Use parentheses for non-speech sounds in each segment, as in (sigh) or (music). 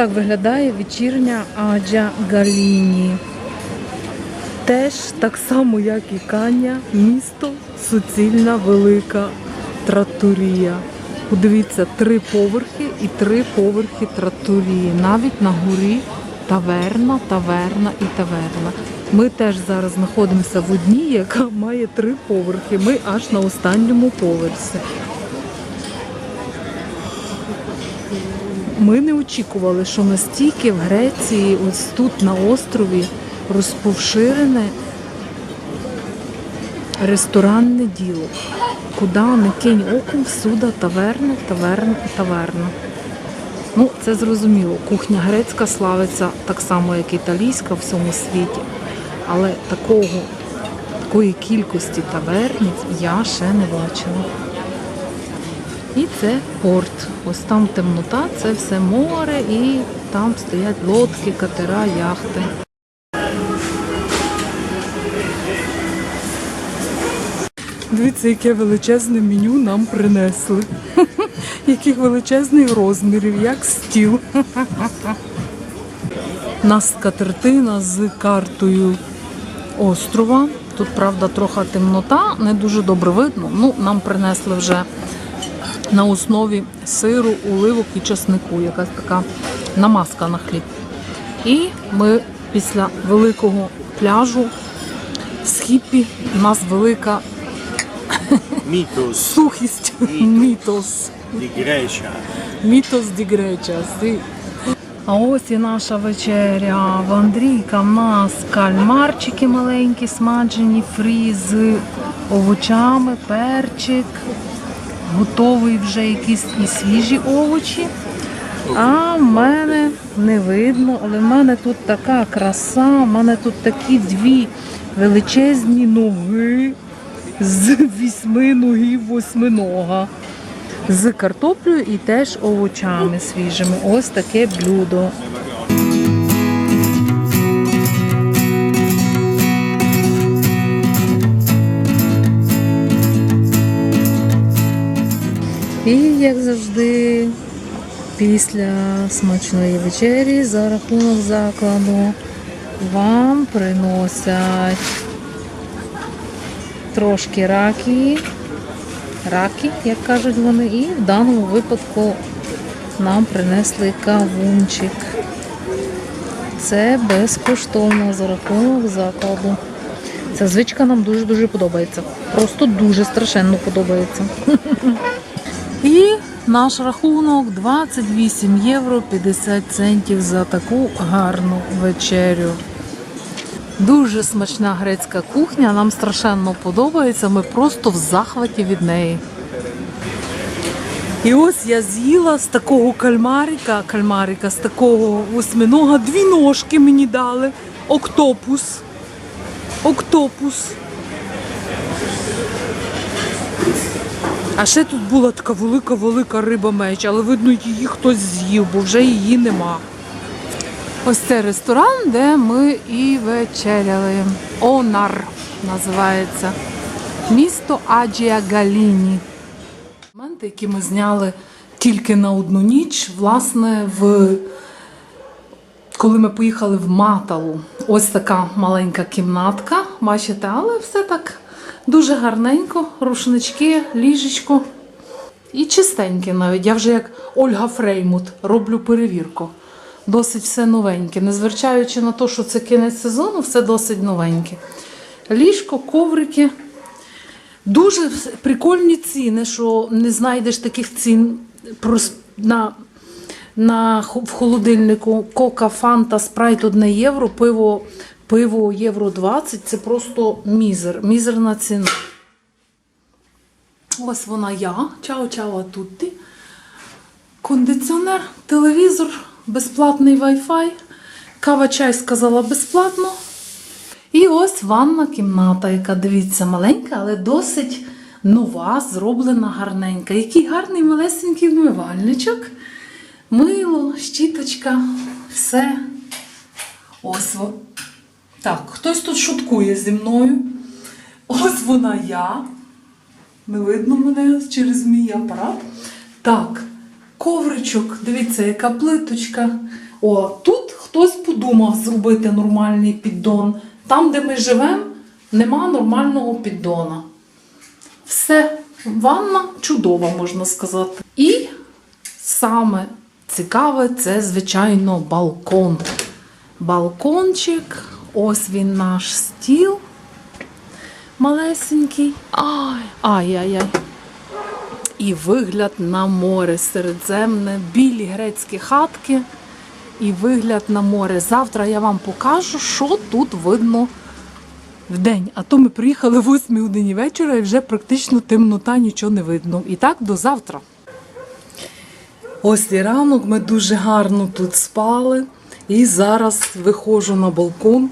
Так виглядає вечірня Аджа Галіні. Теж так само, як і Каня, місто суцільна велика тратторія. Подивіться, три поверхи і три поверхи тратторії. Навіть на горі таверна, таверна і таверна. Ми теж зараз знаходимося в одній, яка має три поверхи. Ми аж на останньому поверсі. Ми не очікували, що настільки в Греції, ось тут на острові, розповширене ресторанне діло. Куди не кинь оком, всюди таверна, таверна таверна. Ну, це зрозуміло. Кухня грецька славиться так само, як італійська в всьому світі. Але такого, такої кількості таверниць я ще не бачила. І це порт. Ось там темнота, це все море, і там стоять лодки, катера, яхти. Дивіться, яке величезне меню нам принесли. (laughs) Яких величезних розмірів, як стіл. (laughs) Нас скатертина з картою острова. Тут, правда, трохи темнота, не дуже добре видно. Ну, нам принесли вже на основі сиру, оливок і часнику, якась така намазка на хліб. І ми після великого пляжу з хіппі у нас велика сухість. Мітос. Grecia. Мітос ді Греча. А ось і наша вечеря. В Андрійка в нас кальмарчики маленькі, смаджені, фрі з овочами, перчик. Готовий вже якісь і свіжі овочі. А в мене не видно, але в мене тут така краса, в мене тут такі дві величезні ноги з вісьми ногів восьминога. З картоплею і теж овочами свіжими. Ось таке блюдо. І як завжди, після смачної вечері за рахунок закладу вам приносять трошки раки, раки, як кажуть вони, і в даному випадку нам принесли кавунчик. Це безкоштовно за рахунок закладу. Ця звичка нам дуже-дуже подобається. Просто дуже страшенно подобається. (laughs) І наш рахунок 28 євро 50 центів за таку гарну вечерю. Дуже смачна грецька кухня, нам страшенно подобається. Ми просто в захваті від неї. І ось я з'їла з такого кальмарика, кальмарика, з такого восьминога, дві ножки мені дали. Октопус. Октопус. А ще тут була така велика-велика риба меч, але видно, її хтось з'їв, бо вже її нема. Ось це ресторан, де ми і вечеряли. Онар називається. Місто Аджія Галіні. Моменти, які ми зняли тільки на одну ніч, власне, в коли ми поїхали в Маталу. Ось така маленька кімнатка, бачите, але все так дуже гарненько, рушнички, ліжечко. І чистеньке навіть. Я вже як Ольга Фреймут роблю перевірку. Досить все новеньке. Незважаючи на те, що це кінець сезону, все досить новеньке. Ліжко, коврики. Дуже прикольні ціни, що не знайдеш таких цін на, на, в холодильнику. Кока, фанта, спрайт 1 євро, пиво, пиво євро 20. Це просто мізер, мізерна ціна. Ось вона я. Чао-чао тутті. Кондиціонер, телевізор, безплатний Wi-Fi. Кава чай сказала безплатно. І ось ванна кімната, яка дивіться, маленька, але досить нова, зроблена гарненька. Який гарний малесенький вмивальничок. Мило, щіточка, все. Ось. Так, хтось тут шуткує зі мною. Ось вона я. Не видно мене через мій апарат. Так, ковричок. Дивіться, яка плиточка. О, тут хтось подумав зробити нормальний піддон. Там, де ми живемо, нема нормального піддона. Все, ванна чудова, можна сказати. І саме цікаве це, звичайно, балкон. Балкончик, ось він наш стіл. Малесенький. Ай, ай-яй-яй. І вигляд на море Середземне, білі грецькі хатки і вигляд на море. Завтра я вам покажу, що тут видно в день. А то ми приїхали в 8 годині вечора і вже практично темнота, нічого не видно. І так до завтра. Ось і ранок ми дуже гарно тут спали. І зараз виходжу на балкон.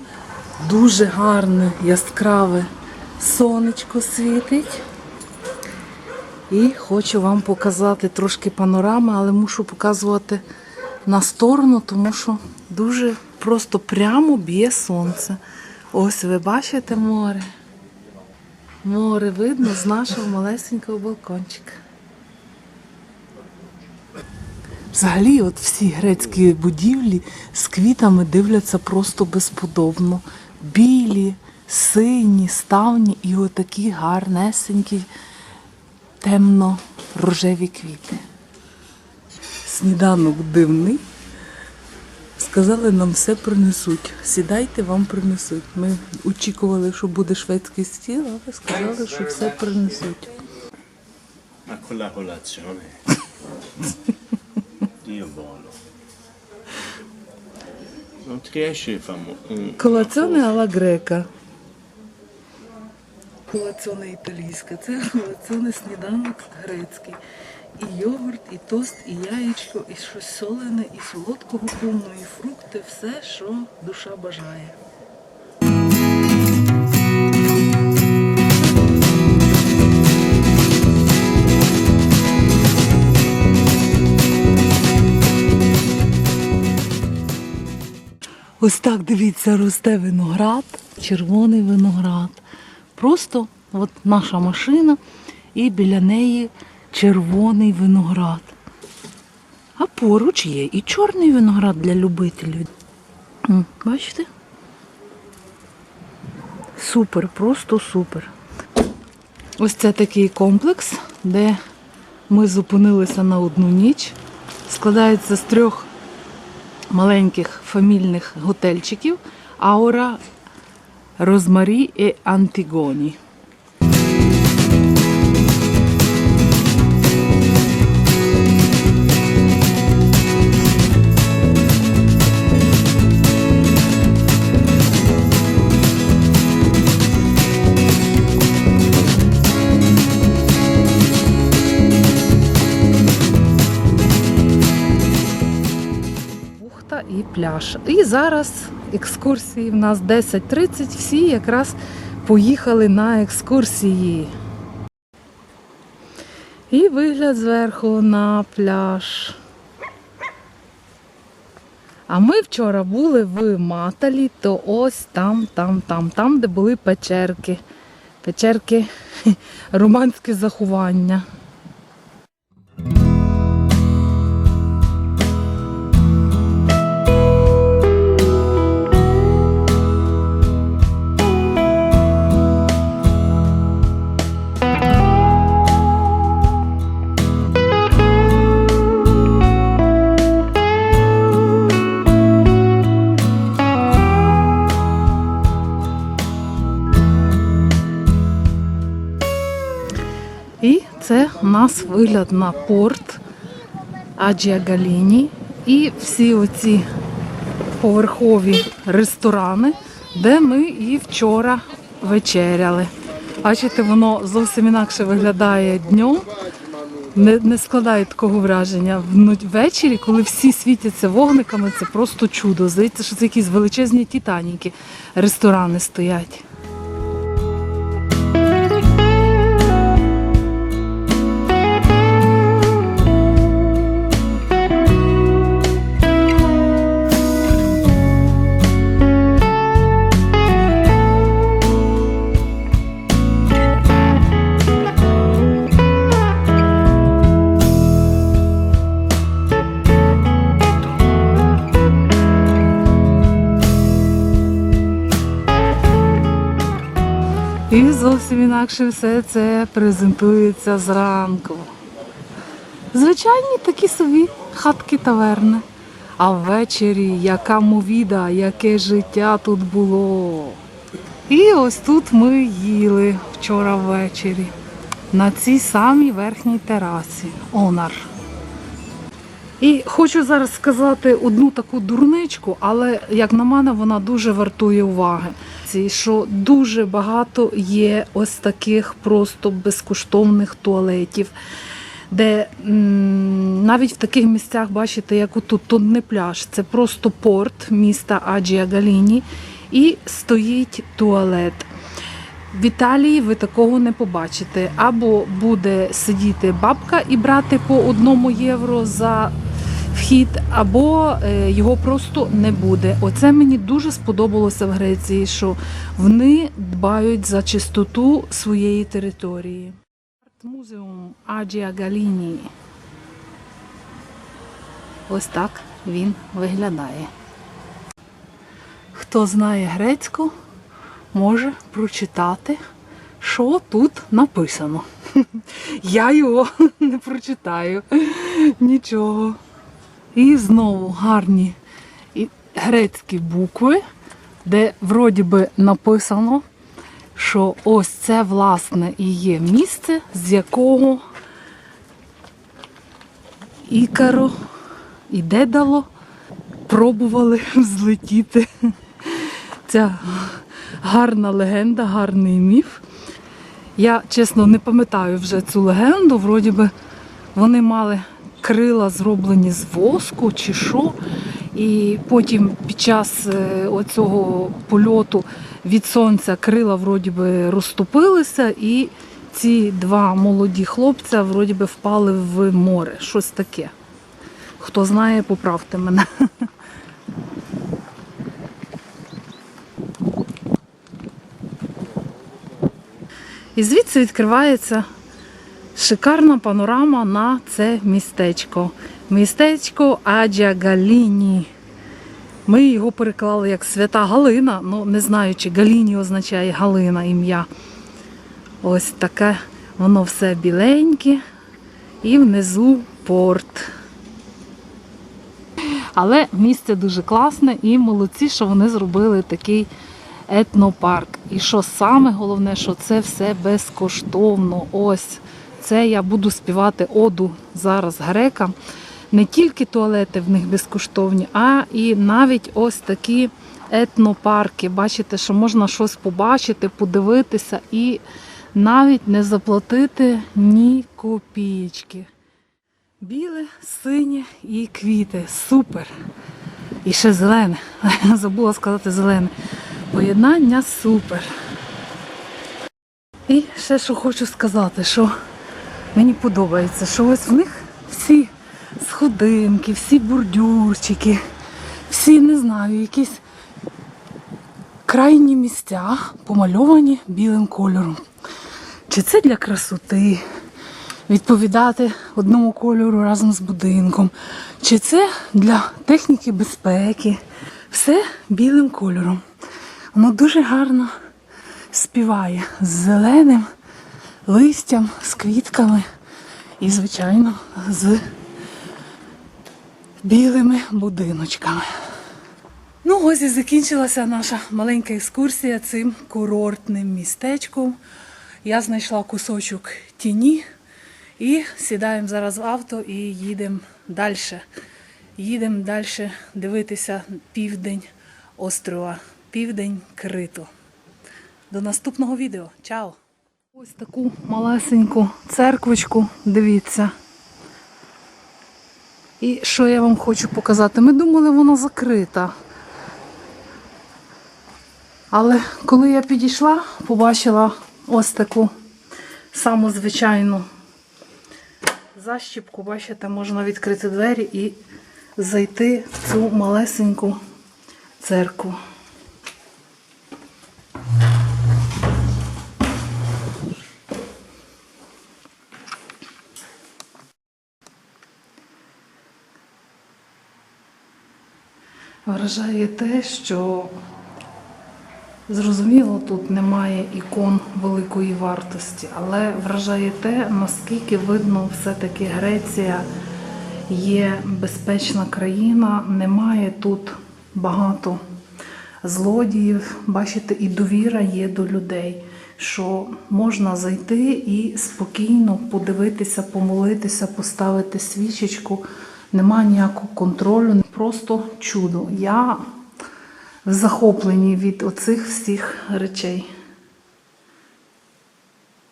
Дуже гарне, яскраве сонечко світить. І хочу вам показати трошки панорами, але мушу показувати на сторону, тому що дуже просто прямо б'є сонце. Ось ви бачите море. Море видно з нашого малесенького балкончика. Взагалі, от всі грецькі будівлі з квітами дивляться просто безподобно. Білі, сині, ставні і отакі гарнесенькі темно-рожеві квіти. Сніданок дивний. Сказали, нам все принесуть. Сідайте, вам принесуть. Ми очікували, що буде шведський стіл, але сказали, що все принесуть. (laughs) La buono. Non ti riesci a fare un... Ала грека. Колаціоне італійська. Це колаціоне сніданок грецький. І йогурт, і тост, і яєчко, і щось солене, і солодкого повно, і фрукти, все, що душа бажає. Ось так дивіться, росте виноград, червоний виноград. Просто от наша машина і біля неї червоний виноград. А поруч є і чорний виноград для любителів. Бачите? Супер, просто супер. Ось це такий комплекс, де ми зупинилися на одну ніч. Складається з трьох маленьких фамільних готельчиків Аура, Розмарі і Антигоні. І пляж. І зараз екскурсії в нас 10.30. Всі якраз поїхали на екскурсії. І вигляд зверху на пляж. А ми вчора були в Маталі, то ось там, там, там, там, де були печерки. Печерки (laughs) романське заховання. Нас вигляд на порт Аджія Галіні. І всі оці поверхові ресторани, де ми і вчора вечеряли. Бачите, воно зовсім інакше виглядає днем. Не, не складає такого враження. Ввечері, коли всі світяться вогниками, це просто чудо. Здається, що це якісь величезні титаніки ресторани стоять. І зовсім інакше все це презентується зранку. Звичайні такі собі хатки таверни. А ввечері яка мовіда, яке життя тут було. І ось тут ми їли вчора ввечері. На цій самій верхній терасі. Онар. І хочу зараз сказати одну таку дурничку, але як на мене, вона дуже вартує уваги. Що дуже багато є ось таких просто безкоштовних туалетів, де навіть в таких місцях, бачите, як отут, тут не пляж, це просто порт міста Аджія Галіні, і стоїть туалет. В Італії ви такого не побачите. Або буде сидіти бабка і брати по одному євро за вхід, або е, його просто не буде. Оце мені дуже сподобалося в Греції, що вони дбають за чистоту своєї території. Музеум Аджія Галіні. Ось так він виглядає. Хто знає грецьку, може прочитати, що тут написано. (laughs) Я його (laughs) не прочитаю. Нічого. І знову гарні грецькі букви, де вроді би написано, що ось це власне і є місце, з якого Ікаро і Дедало пробували (laughs) взлетіти. Ця гарна легенда, гарний міф. Я чесно не пам'ятаю вже цю легенду. Вроді би вони мали крила зроблені з воску чи що. І потім під час е, оцього польоту від сонця крила вроді би розтопилися, і ці два молоді хлопця вроді би впали в море. Щось таке. Хто знає, поправте мене. (laughs) І звідси відкривається шикарна панорама на це містечко. Містечко Аджа Галіні. Ми його переклали як Свята Галина, ну не знаю, чи Галіні означає Галина ім'я. Ось таке воно все біленьке і внизу порт. Але місце дуже класне і молодці, що вони зробили такий етнопарк. І що саме головне, що це все безкоштовно. Ось це я буду співати оду зараз грекам. Не тільки туалети в них безкоштовні, а і навіть ось такі етнопарки. Бачите, що можна щось побачити, подивитися і навіть не заплатити ні копійки. Біле, синє і квіти. Супер. І ще зелене. (laughs) Забула сказати зелене. Поєднання супер. І ще що хочу сказати, що мені подобається, що ось в них всі сходинки, всі бордюрчики, всі, не знаю, якісь крайні місця помальовані білим кольором. Чи це для красоти? Відповідати одному кольору разом з будинком. Чи це для техніки безпеки? Все білим кольором. Воно дуже гарно співає з зеленим листям, з квітками і, звичайно, з білими будиночками. Ну, ось і закінчилася наша маленька екскурсія цим курортним містечком. Я знайшла кусочок тіні і сідаємо зараз в авто і їдемо далі. Їдемо далі дивитися південь острова, південь Криту. До наступного відео. Чао! Ось таку малесеньку церквочку, дивіться. І що я вам хочу показати? Ми думали, вона закрита. Але коли я підійшла, побачила ось таку саму звичайну защіпку. Бачите, можна відкрити двері і зайти в цю малесеньку церкву. Вражає те, що Зрозуміло, тут немає ікон великої вартості, але вражає те, наскільки видно, все-таки Греція є безпечна країна, немає тут багато злодіїв. Бачите, і довіра є до людей, що можна зайти і спокійно подивитися, помолитися, поставити свічечку. Нема ніякого контролю, просто чудо. Я в захопленні від оцих всіх речей.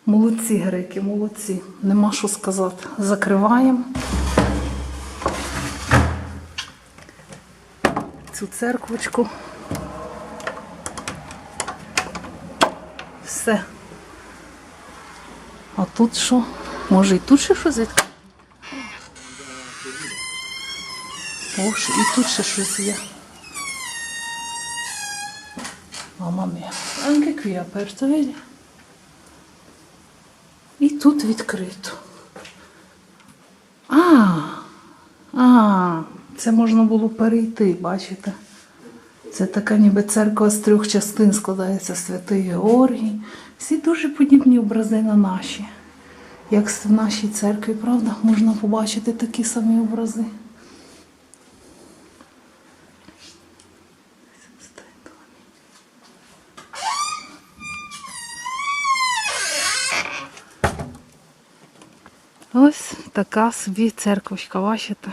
Молодці, греки, молодці. Нема що сказати. Закриваємо. Цю церквочку. Все. А тут що? Може і тут ще щось відкрити? О, і тут ще щось є. Mia. Anche qui è aperto. І тут відкрито. А, а, це можна було перейти, бачите? Це така ніби церква з трьох частин складається Святий Георгій. Всі дуже подібні образи на наші. Як в нашій церкві, правда, можна побачити такі самі образи. Ось така собі церквочка, бачите?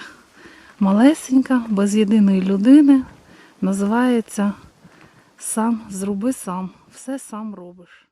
Малесенька, без єдиної людини. Називається Сам зроби сам. Все сам робиш.